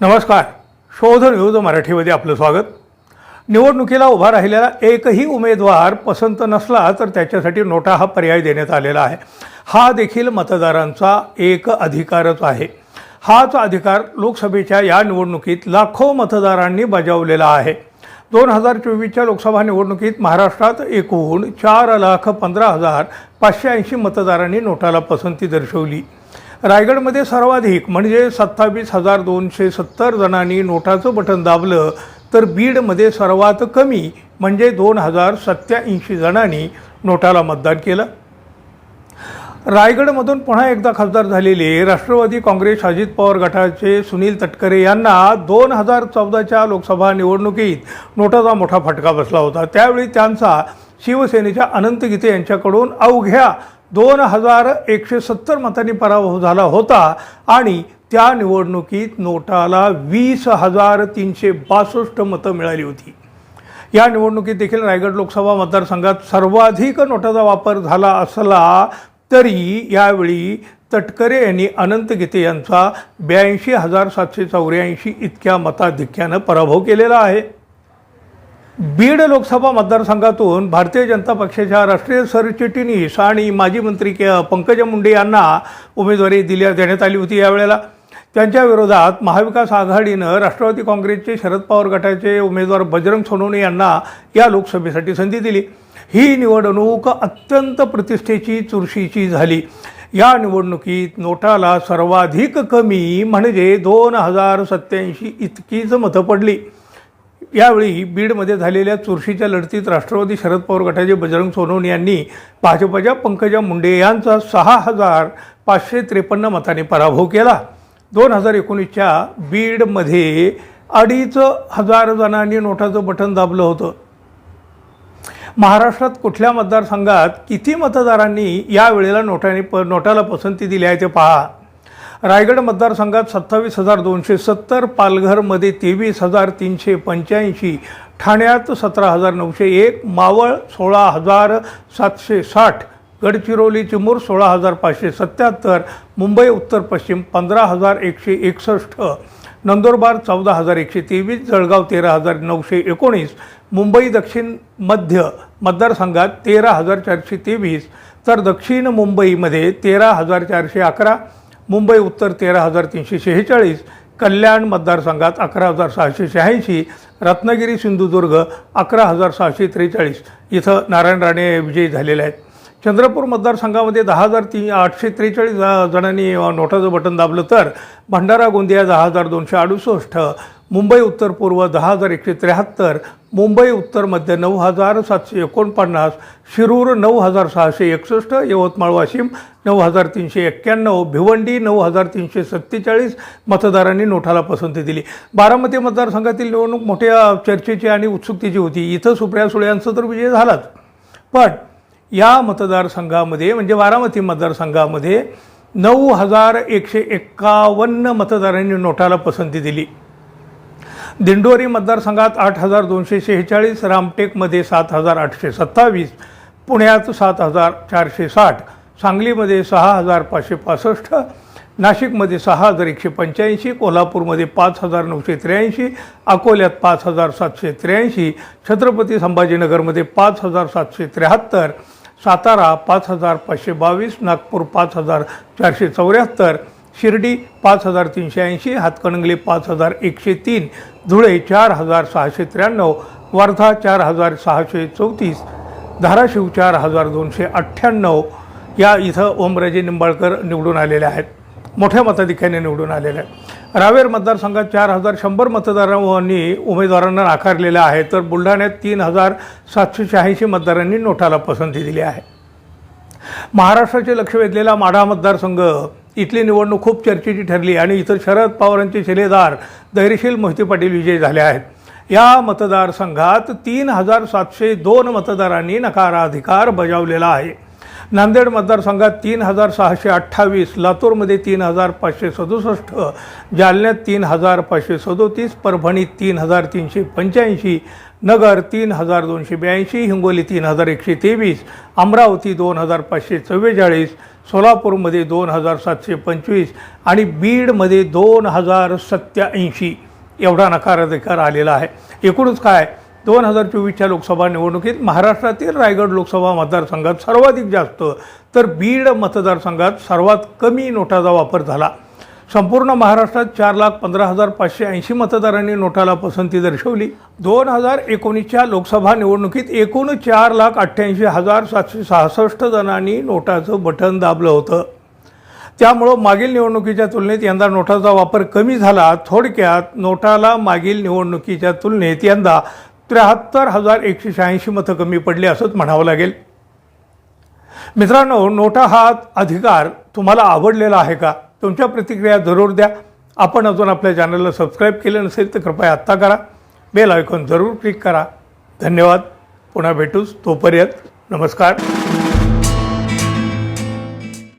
नमस्कार. शोध न्यूज मराठीमध्ये आपलं स्वागत. निवडणुकीला उभा राहिलेला एकही उमेदवार पसंत नसला तर त्याच्यासाठी नोटा हा पर्याय देण्यात आलेला आहे. हा देखील मतदारांचा एक अधिकारच आहे. हाच अधिकार लोकसभेच्या या निवडणुकीत लाखो मतदारांनी बजावलेला आहे. दोन हजार चोवीसच्या लोकसभा निवडणुकीत महाराष्ट्रात एकूण चार लाख पंधरा हजार पाचशे ऐंशी मतदारांनी नोटाला पसंती दर्शवली. रायगडमध्ये सर्वाधिक म्हणजे सत्तावीस हजार दोनशे सत्तर जणांनी नोटाचं बटन दाबलं तर बीडमध्ये सर्वात कमी म्हणजे दोन हजार सत्याऐंशी जणांनी नोटाला मतदान केलं. रायगडमधून पुन्हा एकदा खासदार झालेले राष्ट्रवादी काँग्रेस अजित पवार गटाचे सुनील तटकरे यांना दोन हजार चौदाच्या लोकसभा निवडणुकीत नोटाचा मोठा फटका बसला होता. त्यावेळी त्यांचा शिवसेनेच्या अनंत गीते यांच्याकडून अवघ्या दोन हजार एकशे सत्तर मतांनी पराभव झाला होता आणि त्या निवडणुकीत नोटाला वीस हजार तीनशे बासष्ट मतं मिळाली होती. या निवडणुकीत देखील रायगड लोकसभा मतदारसंघात सर्वाधिक नोटाचा वापर झाला असला तरी यावेळी तटकरे यांनी अनंत गीते यांचा ब्याऐंशी हजार सातशे चौऱ्याऐंशी इतक्या मताधिक्यानं पराभव केलेला आहे. बीड लोकसभा मतदारसंघातून भारतीय जनता पक्षाच्या राष्ट्रीय सरचिटणीस आणि माजी मंत्री के पंकजा मुंडे यांना उमेदवारी दिल्या देण्यात आली होती यावेळेला. त्यांच्या विरोधात महाविकास आघाडीनं राष्ट्रवादी काँग्रेसचे शरद पवार गटाचे उमेदवार बजरंग सोनवणे यांना या लोकसभेसाठी संधी दिली. ही निवडणूक अत्यंत प्रतिष्ठेची चुरशीची झाली. या निवडणुकीत नोटाला सर्वाधिक कमी म्हणजे दोन हजार सत्याऐंशी इतकीच मतं पडली. यावेळी बीडमध्ये झालेल्या चुरशीच्या लढतीत राष्ट्रवादी शरद पवार गटाचे बजरंग सोनवणे यांनी भाजपच्या पंकजा मुंडे यांचा सहा हजार पाचशे त्रेपन्न मतांनी पराभव केला. दोन हजार एकोणीसच्या बीडमध्ये अडीच हजार जणांनी नोटाचं बटन दाबलं होतं. महाराष्ट्रात कुठल्या मतदारसंघात किती मतदारांनी या वेळेला नोटाने प नोटाला पसंती दिली आहे ते पहा. रायगड मतदारसंघात सत्तावीस हजार दोनशे सत्तर पालघरमध्ये तेवीस हजार तीनशे पंच्याऐंशी ठाण्यात सतरा हजार नऊशे एक मावळ सोळा हजार सातशे साठ गडचिरोली चिमूर सोळा हजार पाचशे सत्याहत्तर मुंबई उत्तर पश्चिम पंधरा हजार एकशे एकसष्ट नंदुरबार चौदा हजार एकशे तेवीस जळगाव तेरा हजार नऊशे एकोणीस मुंबई दक्षिण मध्य मतदारसंघात तेरा हजार चारशे तेवीस तर दक्षिण मुंबईमध्ये तेरा हजार चारशे अकरा मुंबई उत्तर तेरा हजार तीनशे शेहेचाळीस कल्याण मतदारसंघात अकरा हजार सहाशे शहाऐंशी रत्नागिरी सिंधुदुर्ग अकरा हजार सहाशे त्रेचाळीस. इथं नारायण राणे विजयी झालेले आहेत. चंद्रपूर मतदारसंघामध्ये दहा हजार तीन आठशे त्रेचाळीस जणांनी नोटाचं बटन दाबलं तर भंडारा गोंदिया दहा हजार दोनशे अडुसष्ट मुंबई उत्तर पूर्व दहा हजार एकशे त्र्याहत्तर मुंबई उत्तर मध्य नऊ हजार सातशे एकोणपन्नास शिरूर नऊ हजार सहाशे एकसष्ट यवतमाळ वाशिम नऊ हजार तीनशे एक्क्याण्णव भिवंडी नऊ हजार तीनशे सत्तेचाळीस मतदारांनी नोटाला पसंती दिली. बारामती मतदारसंघातील निवडणूक मोठ्या चर्चेची आणि उत्सुकतेची होती. इथं सुप्रिया सुळे यांचा तर विजय झालाच. पण या मतदारसंघामध्ये म्हणजे बारामती मतदारसंघामध्ये नऊ हजार एकशे एक्कावन्न मतदारांनी नोटाला पसंती दिली. दिंडोरी मतदारसंघात आठ हजार दोनशे शेहेचाळीस रामटेकमध्ये सात हजार आठशे सत्तावीस पुण्यात सात हजार चारशे साठ सांगलीमध्ये सहा हजार पाचशे पासष्ट नाशिकमध्ये सहा हजार एकशे पंच्याऐंशी कोल्हापूरमध्ये पाच हजार नऊशे त्र्याऐंशी अकोल्यात पाच हजार सातशे त्र्याऐंशी छत्रपती संभाजीनगरमध्ये पाच हजार सातशे त्र्याहत्तर सातारा पाच हजार पाचशे बावीस नागपूर पाच हजार चारशे चौऱ्याहत्तर शिर्डी पाच हजार तीनशे ऐंशी हातकणंगले पाच हजार एकशे तीन धुळे चार हजार सहाशे त्र्याण्णव वर्धा चार हजार सहाशे चौतीस धाराशिव चार हजार दोनशे अठ्ठ्याण्णव. या इथं ओमराजे निंबाळकर निवडून आलेले आहेत. मोठ्या मताधिक्याने निवडून आलेल्या आहेत. रावेर मतदारसंघात चार हजार शंभर मतदारांनी उमेदवारांना नाकारलेल्या आहे तर बुलढाण्यात तीन हजार सातशे शहाऐंशी मतदारांनी नोटाला पसंती दिली आहे. महाराष्ट्राचे लक्ष वेधलेला माढा मतदारसंघ इथली निवडणूक खूप चर्चेची ठरली आणि इतर शरद पवारांचे शिलेदार धैर्यशील मोहिते पाटील विजयी झाले आहेत. या मतदारसंघात तीन हजार सातशे दोन मतदारांनी नकाराधिकार बजावलेला आहे. नांदेड मतदारसंघात तीन हजार सहाशे अठ्ठावीस लातूरमध्ये तीन हजार पाचशे सदुसष्ट जालन्यात तीन हजार पाचशे सदोतीस परभणीत तीन हजार तीनशे पंच्याऐंशी नगर तीन हजार दोनशे ब्याऐंशी हिंगोली तीन हजार एकशे तेवीस अमरावती दोन हजार पाचशे चव्वेचाळीस सोलापूरमध्ये दोन हजार सातशे पंचवीस आणि बीडमध्ये दोन हजार सत्याऐंशी एवढा नकाराधिकार आलेला आहे. एकूणच काय? दोन हजार चोवीसच्या लोकसभा निवडणुकीत महाराष्ट्रातील रायगड लोकसभा मतदारसंघात सर्वाधिक जास्त तर बीड मतदारसंघात सर्वात कमी नोटाचा वापर झाला. संपूर्ण महाराष्ट्रात चार लाख पंधरा हजार पाचशे ऐंशी मतदारांनी नोटाला पसंती दर्शवली. दोन हजार एकोणीसच्या लोकसभा निवडणुकीत एकूण चार लाख अठ्ठ्याऐंशी हजार सातशे सहासष्ट जणांनी नोटाचं बटन दाबलं होतं. त्यामुळं मागील निवडणुकीच्या तुलनेत यंदा नोटाचा वापर कमी झाला. थोडक्यात नोटाला मागील निवडणुकीच्या तुलनेत यंदा त्र्याहत्तर हजार एकशे शहाऐंशी मतं कमी पडली असंच म्हणावं लागेल. मित्रांनो नोटा हा अधिकार तुम्हाला आवडलेला आहे का? तुमच्या प्रतिक्रिया जरूर द्या. आपण अजून आपल्या चॅनलला सबस्क्राईब केलं नसेल तर कृपया आत्ता करा. बेल आयकॉन जरूर क्लिक करा. धन्यवाद. पुन्हा भेटूच तोपर्यंत. नमस्कार.